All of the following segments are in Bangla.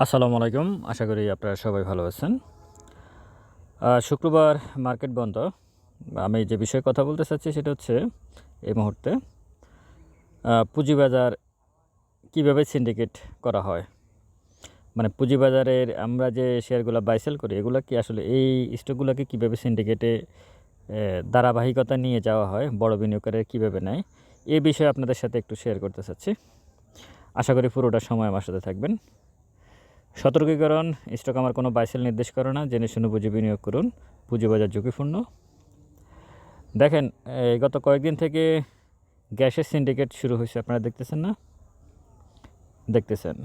আসসালামু আলাইকুম। আশা করি আপনারা সবাই ভালো আছেন। শুক্রবার মার্কেট বন্ধ। আমি যে বিষয়ে কথা বলতে চাচ্ছি সেটা হচ্ছে এই মুহূর্তে পুঁজিবাজার কীভাবে সিন্ডিকেট করা হয়? মানে পুঁজিবাজারের আমরা যে শেয়ারগুলো বাইসেল করি, এগুলো কি আসলে এই স্টকগুলোকে কীভাবে সিন্ডিকেটে ধারাবাহিকতা নিয়ে যাওয়া হয়, বড় বিনিয়োগকারীরা কীভাবে নেয়, এ বিষয়ে আপনাদের সাথে একটু শেয়ার করতে চাচ্ছি। আশা করি পুরোটা সময় আমার সাথে থাকবেন। সতর্কীকরণ স্টক আমার কোনো বাইসেল নির্দেশ করে না, জেনে শুনে বুঝে বিনিয়োগ করুন পুঁজিবাজার ঝুঁকিপূর্ণ। দেখেন গত কয়েকদিন থেকে গ্যাসের সিন্ডিকেট শুরু হয়েছে, আপনারা দেখতেছেন না? দেখতেছেন।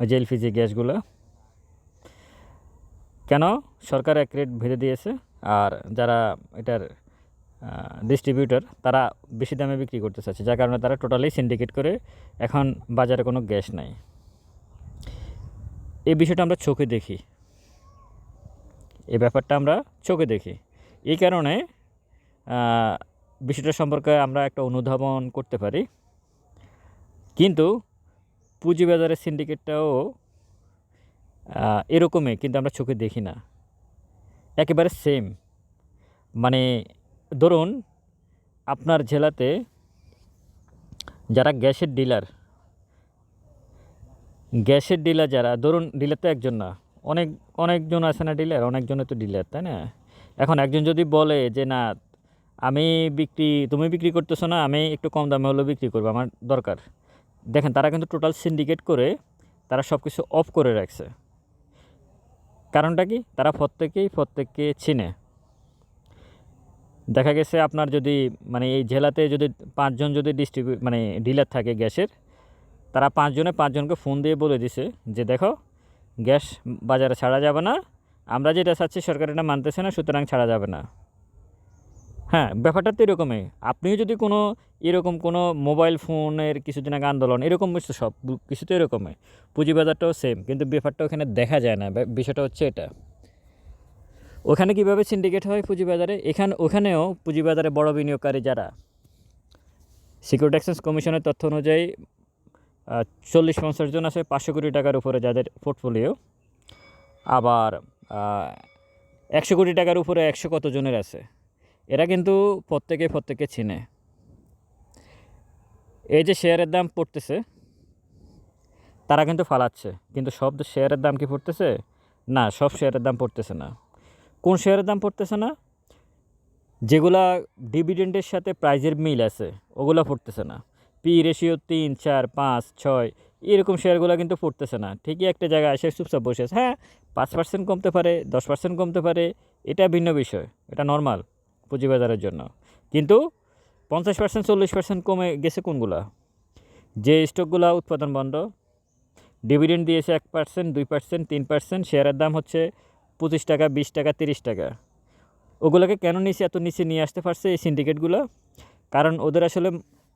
ওই যে এলপিজি গ্যাসগুলো। কেন? সরকার এক রেট ভেদে দিয়েছে, আর যারা এটার ডিস্ট্রিবিউটর তারা বেশি দামে বিক্রি করতে চাচ্ছে, যার কারণে তারা টোটালি সিন্ডিকেট করে এখন বাজারে কোনো গ্যাস নাই। এই বিষয়টা আমরা চোখে দেখি। এই ব্যাপারটা আমরা চোখে দেখি। এই কারণে বিষয়টা সম্পর্কে আমরা একটা অনুধাবন করতে পারি। কিন্তু পুঁজিবাজারের সিন্ডিকেটটাও এরকমই, কিন্তু আমরা চোখে দেখি না। একেবারে সেম মানে ধরুন, আপনার জেলাতে যারা গ্যাসের ডিলার গ্যাসের ডিলার যারা, ধরুন ডিলার তো একজন না। অনেক, অনেকজন আছে না ডিলার? অনেকজনের তো ডিলার, তাই না? এখন একজন যদি বলে যে, না, আমি বিক্রি, তুমি বিক্রি করতেছো না, আমি একটু কম দামে হলেও বিক্রি করব, আমার দরকার। দেখেন, তারা কিন্তু টোটাল সিন্ডিকেট করে তারা সব কিছু অফ করে রাখছে। কারণটা কি? তারা প্রত্যেকেই, প্রত্যেককে চিনে। দেখা গেছে আপনার যদি মানে এই জেলাতে যদি পাঁচজন যদি ডিস্ট্রিবিউ মানে ডিলার থাকে গ্যাসের তারা পাঁচজনে পাঁচজনকে ফোন দিয়ে বলে দিছে যে দেখো, গ্যাস বাজারে ছাড়া যাবে না, আমরা যেটা চাচ্ছি সরকার এটা মানতেছে না, সুতরাং ছাড়া যাবে না। হ্যাঁ ব্যাপারটা তো এরকমই। আপনিও যদি কোনো এরকম কোনো মোবাইল ফোনের কিছুদিন আগে আন্দোলন, এরকম কিছু সব, কিছু তো এরকমই। পুঁজিবাজারটাও সেম কিন্তু ব্যাপারটা ওখানে দেখা যায় না। বিষয়টা হচ্ছে এটা। ওখানে কীভাবে সিন্ডিকেট হয় পুঁজিবাজারে? এখানে ওখানেও পুঁজিবাজারে বড় বিনিয়োগকারী যারা সিকিউরিটি এক্সচেঞ্জ কমিশনের তথ্য অনুযায়ী চল্লিশ পঞ্চাশ জন আছে, পাঁচশো কোটি টাকার উপরে যাদের পোর্টফোলিও আবার একশো কোটি টাকার উপরে একশো কত জনের আছে? এরা কিন্তু প্রত্যেকে প্রত্যেকে চিনে। এই যে শেয়ারের দাম পড়তেছে, তারা কিন্তু ফালাচ্ছে। কিন্তু সব শেয়ারের দাম কি পড়তেছে? না, সব শেয়ারের দাম পড়তেছে না। কোন শেয়ারের দাম পড়তেছে না? যেগুলা ডিভিডেন্ডের সাথে প্রাইজের মিল আছে, ওগুলো পড়তেছে না। পি রেশিও তিন, চার, পাঁচ, ছয়। এরকম শেয়ারগুলো কিন্তু পড়তেছে না। ঠিকই একটা জায়গায় এসে চুপচাপ বসে আছে। হ্যাঁ পাঁচ পার্সেন্ট কমতে পারে, দশ পার্সেন্ট কমতে পারে, এটা ভিন্ন বিষয়। এটা নর্মাল পুঁজিবাজারের জন্য। কিন্তু পঞ্চাশ পার্সেন্ট চল্লিশ পার্সেন্ট কমে গেছে কোনগুলা? যে স্টকগুলো উৎপাদন বন্ধ ডিভিডেন্ড দিয়েছে এক পার্সেন্ট দুই পার্সেন্ট তিন পার্সেন্ট শেয়ারের দাম হচ্ছে পঁচিশ টাকা, বিশ টাকা, তিরিশ টাকা। ওগুলোকে কেন নিচে, এত নিচে নিয়ে আসতে পারছে এই সিন্ডিকেটগুলো কারণ ওদের আসলে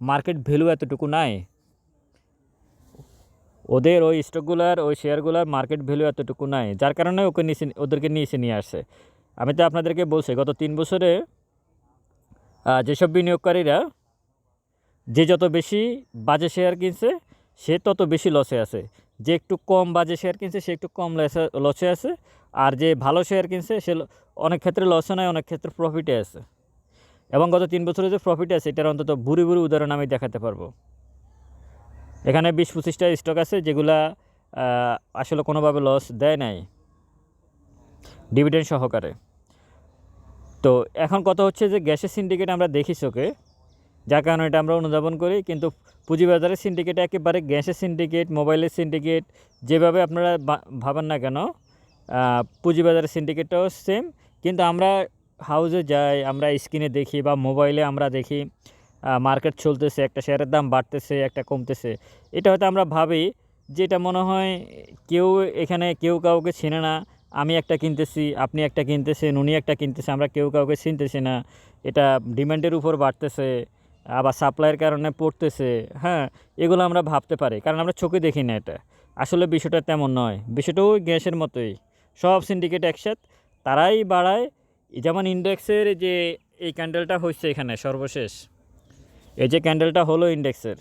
মার্কেট ভ্যালু এতটুকু নাই। ওদের ওই স্টকগুলার, ওই শেয়ারগুলার মার্কেট ভ্যালু এতটুকু নাই। যার কারণে ওকে নিচে ওদেরকে নিচে নিয়ে আসছে আমি তো আপনাদেরকে বলছি, গত তিন বছরে যেসব বিনিয়োগকারীরা যে যত বেশি বাজে শেয়ার কিনছে, সে তত বেশি লসে আছে। যে একটু কম বাজে শেয়ার কিনছে, সে একটু কম লসে লসে আছে। আর যে ভালো শেয়ার কিনছে, সে অনেক ক্ষেত্রে লসে নয় অনেক ক্ষেত্রে প্রফিটে আছে। এবং গত তিন বছরে যে প্রফিট আছে, এটার অন্তত বুড়ি বুড়ি উদাহরণ আমি দেখাতে পারব। এখানে বিশ পঁচিশটা স্টক আছে যেগুলা আসলে কোনোভাবে লস দেয় নাই। ডিভিডেন্ড সহকারে। তো এখন কথা হচ্ছে যে গ্যাসের সিন্ডিকেট আমরা দেখি চোখে, যার কারণে এটা আমরা অনুধাবন করি, কিন্তু পুঁজিবাজারের সিন্ডিকেট একেবারে গ্যাসের সিন্ডিকেট মোবাইলের সিন্ডিকেট যেভাবে আপনারা ভাবেন না কেন পুঁজিবাজারের সিন্ডিকেটটাও সেম কিন্তু আমরা হাউসে যাই, আমরা স্ক্রিনে দেখি বা মোবাইলে আমরা দেখি মার্কেট চলতেছে, একটা শেয়ারের দাম বাড়তেছে, একটা কমতেছে। এটা হয়তো আমরা ভাবি যে এটা মনে হয় কেউ এখানে কেউ কাউকে চিনে না, আমি একটা কিনতেছি, আপনি একটা কিনতেছেন, উনি একটা কিনতেছে, আমরা কেউ কাউকে চিনতেছি না। এটা ডিমান্ডের উপর বাড়তেছে, আবার সাপ্লাইয়ের কারণে পড়তেছে হ্যাঁ এগুলো আমরা ভাবতে পারি, কারণ আমরা চোখে দেখি না এটা। আসলে বিষয়টা তেমন নয় বিষয়টা ওই গ্যাসের মতোই। সব সিন্ডিকেট একসাথ, তারাই বাড়ায় যেমন ইন্ডেক্সের যে এই ক্যান্ডেলটা হচ্ছে এখানে সর্বশেষ, এই যে ক্যান্ডেলটা হলো ইন্ডেক্সের,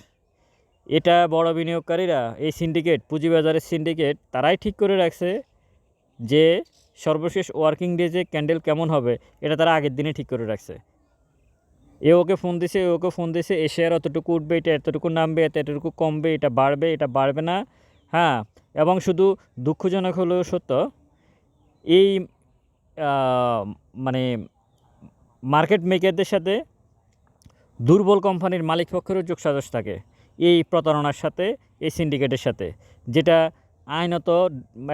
এটা বড় বিনিয়োগকারীরা, এই সিন্ডিকেট, পুঁজিবাজারের সিন্ডিকেট, তারাই ঠিক করে রাখছে যে সর্বশেষ ওয়ার্কিং ডেজে ক্যান্ডেল কেমন হবে, এটা তারা আগের দিনে ঠিক করে রাখছে। এ ওকে ফোন দিছে, এ ওকে ফোন দিছে এ শেয়ার অতটুকু উঠবে, এটা এতটুকু নামবে, এটা এতটুকু কমবে, এটা বাড়বে এটা বাড়বে না। হ্যাঁ এবং শুধু দুঃখজনক হলেও সত্য, এই মার্কেট মেকারদের সাথে দুর্বল কোম্পানির মালিক পক্ষেরও যোগসাজশ থাকে এই প্রতারণার সাথে, এই সিন্ডিকেটের সাথে, যেটা আইনত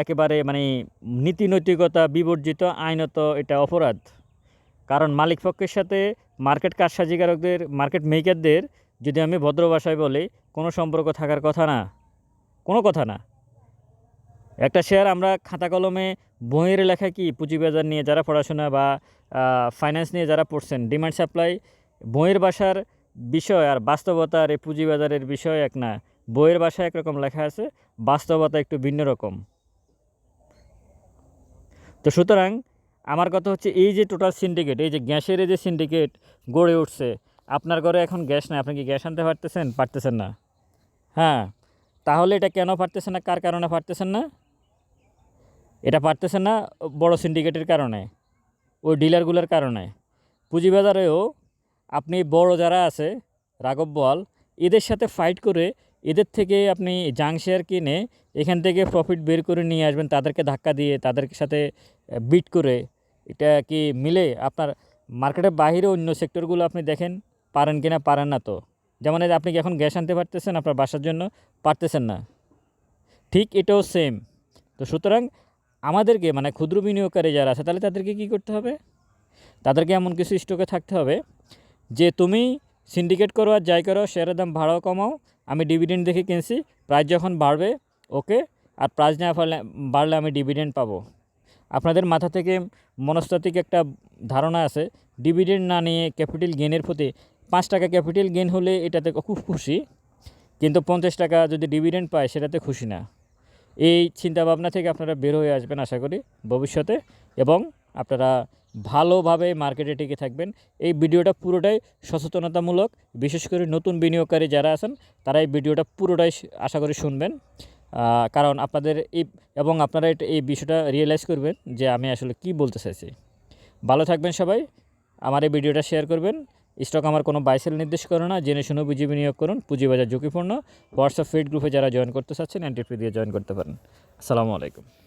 একেবারে মানে নীতি নৈতিকতা বিবর্জিত, আইনত এটা অপরাধ। কারণ মালিক পক্ষের সাথে মার্কেট কারসাজিকারকদের মার্কেট মেকারদের যদি আমি ভদ্র ভাষায় বলি, কোনো সম্পর্ক থাকার কথা না, কোনো কথা না। একটা শেয়ার আমরা খাতা কলমে বইয়ের লেখা কি পুঁজিবাজার নিয়ে যারা পড়াশোনা বা ফাইন্যান্স নিয়ে যারা পড়ছেন ডিমান্ড সাপ্লাই বইয়ের বাসার বিষয় আর বাস্তবতার এই পুঁজিবাজারের বিষয় এক না, বইয়ের ভাষায় একরকম লেখা আছে, বাস্তবতা একটু ভিন্ন রকম। তো সুতরাং আমার কথা হচ্ছে এই যে টোটাল সিন্ডিকেট এই যে গ্যাসের এই যে সিন্ডিকেট গড়ে উঠছে, আপনার ঘরে এখন গ্যাস নাই, আপনি কি গ্যাস আনতে পারতেছেন? পারতেছেন না। হ্যাঁ তাহলে এটা কেন পারতেছেন না? কার কারণে পারতেছেন না? এটা পারতেছেন না বড় সিন্ডিকেটের কারণে, ওই ডিলারগুলোর কারণে। পুঁজিবাজারেও আপনি বড় যারা আছে, রাঘব বল, এদের সাথে ফাইট করে এদের থেকে আপনি জাং শেয়ার কিনে এখান থেকে প্রফিট বের করে নিয়ে আসবেন, তাদেরকে ধাক্কা দিয়ে, তাদের সাথে বিট করে। এটা কি মিলে? আপনার মার্কেটের বাইরে অন্য সেক্টরগুলো আপনি দেখেন, পারেন কিনা পারেন না তো। যেমন আপনি কি এখন গ্যাস আনতে পারতেছেন আপনার বাসার জন্য? পারতেছেন না। ঠিক এটাও সেম তো সুতরাং আমাদেরকে মানে ক্ষুদ্র বিনিয়োগকারী যারা আছে, তাহলে তাদেরকে কি করতে হবে? তাদেরকে এমন কিছু স্টকে থাকতে হবে যে তুমি সিন্ডিকেট করো আর যাই করো শেয়ারের দাম ভাড়াও কমাও, আমি ডিভিডেন্ড দেখে কিনছি প্রাইস যখন বাড়বে ওকে আর প্রাইস না বাড়লে বাড়লে আমি ডিভিডেন্ড পাবো। আপনাদের মাথা থেকে মনস্তাত্ত্বিক একটা ধারণা আছে ডিভিডেন্ড না নিয়ে ক্যাপিটাল গেনের প্রতি পাঁচ টাকা ক্যাপিটাল গেন হলে এটাতে খুব খুশি, কিন্তু পঞ্চাশ টাকা যদি ডিভিডেন্ড পায়, সেটাতে খুশি না। এই চিন্তাভাবনা থেকে আপনারা বের হয়ে আসবেন আশা করি ভবিষ্যতে এবং আপনারা ভালোভাবে মার্কেটে টিকে থাকবেন। এই ভিডিওটা পুরোটাই সচেতনতামূলক, বিশেষ করে নতুন বিনিয়োগকারী যারা আছেন, তারা এই ভিডিওটা পুরোটাই আশা করি শুনবেন। কারণ আপনাদের এই এবং আপনারা এই বিষয়টা রিয়েলাইজ করবেন যে আমি আসলে কি বলতে চাইছি। ভালো থাকবেন সবাই, আমার এই ভিডিওটা শেয়ার করবেন। স্টক আমার কোনো বাইসেল নির্দেশ করে না। জেনে শুনে বুঝে বিনিয়োগ করুন। পুঁজিবাজার ঝুঁকিপূর্ণ। হোয়াটসঅ্যাপ ফিড গ্রুপে যারা জয়েন করতে চাচ্ছেন এন্ট্রি দিয়ে জয়েন করতে পারেন। আসসালামু আলাইকুম।